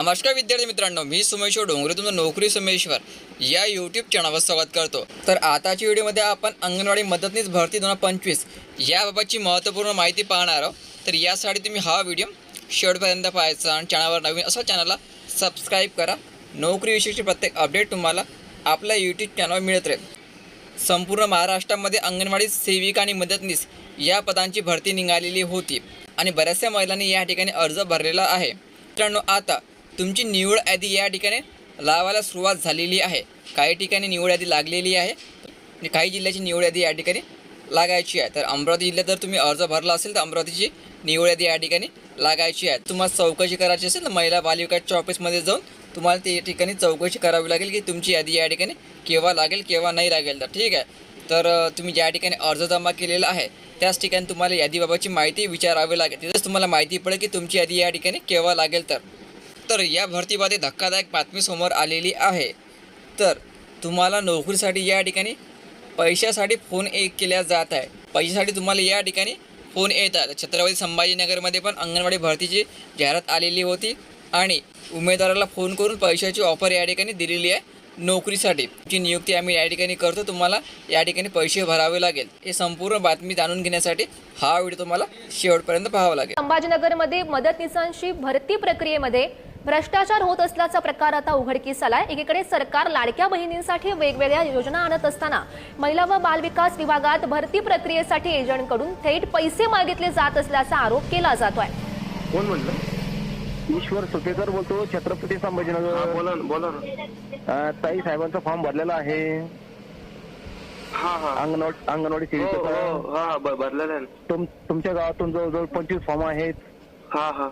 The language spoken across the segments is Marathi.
नमस्कार विद्यार्थी मित्रांनो मी सुमेश्वर डोंगरे तुमचं नोकरी सुमेश्वर या यूट्यूब चॅनलवर स्वागत करतो. तर आताच्या व्हिडिओमध्ये आपण अंगणवाडी मदतनीस भरती दोन हजार पंचवीस याबाबतची महत्त्वपूर्ण माहिती पाहणार आहोत. तर यासाठी तुम्ही हा व्हिडिओ शेवटपर्यंत पाहायचा आणि चॅनलवर नवीन असा चॅनलला सबस्क्राईब करा. नोकरीविषयीची प्रत्येक अपडेट तुम्हाला आपल्या यूट्यूब चॅनलवर मिळत राहील. संपूर्ण महाराष्ट्रामध्ये अंगणवाडी सेविका आणि मदतनीस या पदांची भरती निघालेली होती आणि बऱ्याचशा महिलांनी या ठिकाणी अर्ज भरलेला आहे. मित्रांनो आता तुमची निवड यादी या ठिकाणी लावायला सुरुवात झालेली आहे. काही ठिकाणी निवड यादी लागलेली आहे. काही जिल्ह्याची निवड यादी या ठिकाणी लागायची आहे. तर अमरावती जिल्ह्यात जर तुम्ही अर्ज भरला असेल तर अमरावतीची निवड यादी या ठिकाणी लागायची आहे. तुम्हाला चौकशी करायची असेल तर महिला बालविकासच्या ऑफिसमध्ये जाऊन तुम्हाला त्या ठिकाणी चौकशी करावी लागेल की तुमची यादी या ठिकाणी केव्हा लागेल केव्हा नाही लागेल. तर ठीक आहे. तर तुम्ही ज्या ठिकाणी अर्ज जमा केलेला आहे त्याच ठिकाणी तुम्हाला यादीबाबतची माहिती विचारावी लागेल. तिथेच तुम्हाला माहिती पडेल की तुमची यादी या ठिकाणी केव्हा लागेल तर. तर या भरतीमध्ये धक्कादायक बातमी समोर आलेली आहे. तर तुम्हाला नोकरीसाठी या ठिकाणी पैशासाठी फोन एक केल्या जात आहे. पैशासाठी तुम्हाला या ठिकाणी फोन येत छत्रपती संभाजीनगरमध्ये पण अंगणवाडी भरतीची जाहिरात आलेली होती आणि उमेदवाराला फोन करून पैशाची ऑफर या ठिकाणी दिलेली आहे नोकरीसाठी. जी नियुक्ती आम्ही या ठिकाणी करतो. तुम्हाला या ठिकाणी पैसे भरावे लागेल. हे संपूर्ण बातमी जाणून घेण्यासाठी हा व्हिडिओ तुम्हाला शेवटपर्यंत पाहावा लागेल. संभाजीनगरमध्ये मदतनीसांशी भरती प्रक्रियेमध्ये भ्रष्टाचार होत असल्याचा प्रकार आता उघडकीस आलाय. एकीकडे सरकार लाडक्या बहिणींसाठी वेगवेगळ्या योजना आणत असताना महिला व बालविकास विभागात भरती प्रक्रियेसाठी एजंटकडून थेट पैसे मागितले जात असल्याचा आरोप केला जातोय. कोण म्हणलं? ईश्वर सुपेकर बोलतो छत्रपती हा संभाजीनगर बोला बोला ताई साहेबांचा फॉर्म भरलेला आहे. हा हा. अंगणवाडी अंगणवाडी हो सेविकेचा हो ब- भरलेला आहे. तुमच्या गावातून जवळजवळ पंचवीस फॉर्म आहेत. हा हा.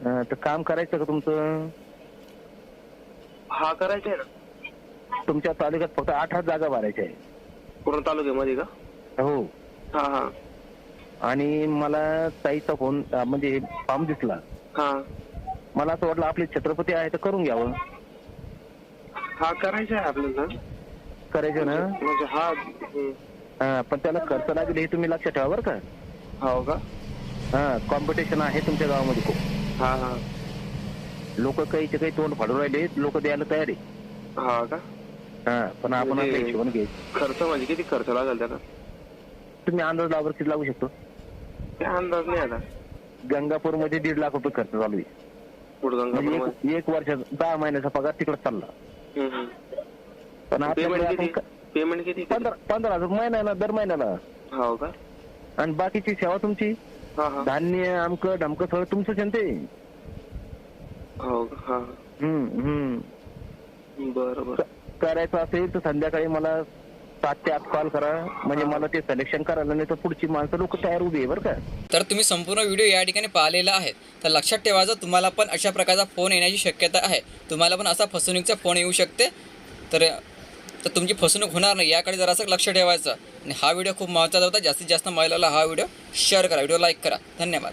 अं, तर काम करायचं का तुमचं? हा करायचं आहे ना. तुमच्या तालुक्यात फक्त आठ आठ जागा भरायच्या आहे पूर्ण तालुक्यामध्ये का? हो. हा हा. आणि मला ताईचा फोन अं, म्हणजे फॉर्म दिसला. हा. मला असं वाटलं आपले छत्रपती आहे तर करून घ्यावं. हा करायचं आहे आपल्याला करायचं ना? म्हणजे हा हम्म. हा, पण त्याला खर्च लागेल हे तुम्ही लक्षात ठेवा बरं का. हो का? हा कॉम्पिटिशन आहे तुमच्या गावामध्ये खूप. हा हा. लोक काहीचे काही तोंड फाडून राहिले लोक द्यायला तयार आहे. हा का? हा पण आपण म्हणजे- आता हिशोबाने घ्यायचं. खर्च म्हणजे किती खर्च लागेल त्याला? तुम्ही अंदाज लावर किती लागू शकतो? काय अंदाज नाही आता. गंगापूरमध्ये दीड लाख रुपये खर्च चालू आहे. म्हणजे एक एक वर्षाचा दहा महिन्याचा पगार तिकडे चालला. पण आपल्याकडे पेमेंट आपण किती? क- पेमेंट किती? पंधरा पंधरा हजार महिन्याला दर महिन्याला. हो का? आणि बाकीची सेवा तुमची? हा हा. धान्य आमकं ढमकं सगळं तुमचंच आहे ना ते? हो का हा. हम्म हम्म. बरं करायचं असेल तर संध्याकाळी मला सात ते आठ कॉल करा. म्हणजे मला ते सिलेक्शन करायला नाही तर पुढची माणसं लोक तयार उभी आहे बरं का? तर तुम्ही संपूर्ण व्हिडिओ या ठिकाणी पाहिलेला आहे. तर लक्षात ठेवायचं तुम्हाला पण अशा प्रकारचा फोन येण्याची शक्यता आहे. तुम्हाला पण असा फसवणुकीचा फोन येऊ शकते. तर तर तुमची फसवणूक होणार नाही याकडे जरासं लक्ष ठेवायचं. आणि हा व्हिडिओ खूप महत्त्वाचा होता. जास्तीत जास्त महिलाला हा व्हिडिओ शेअर करा. व्हिडिओ लाईक करा. धन्यवाद.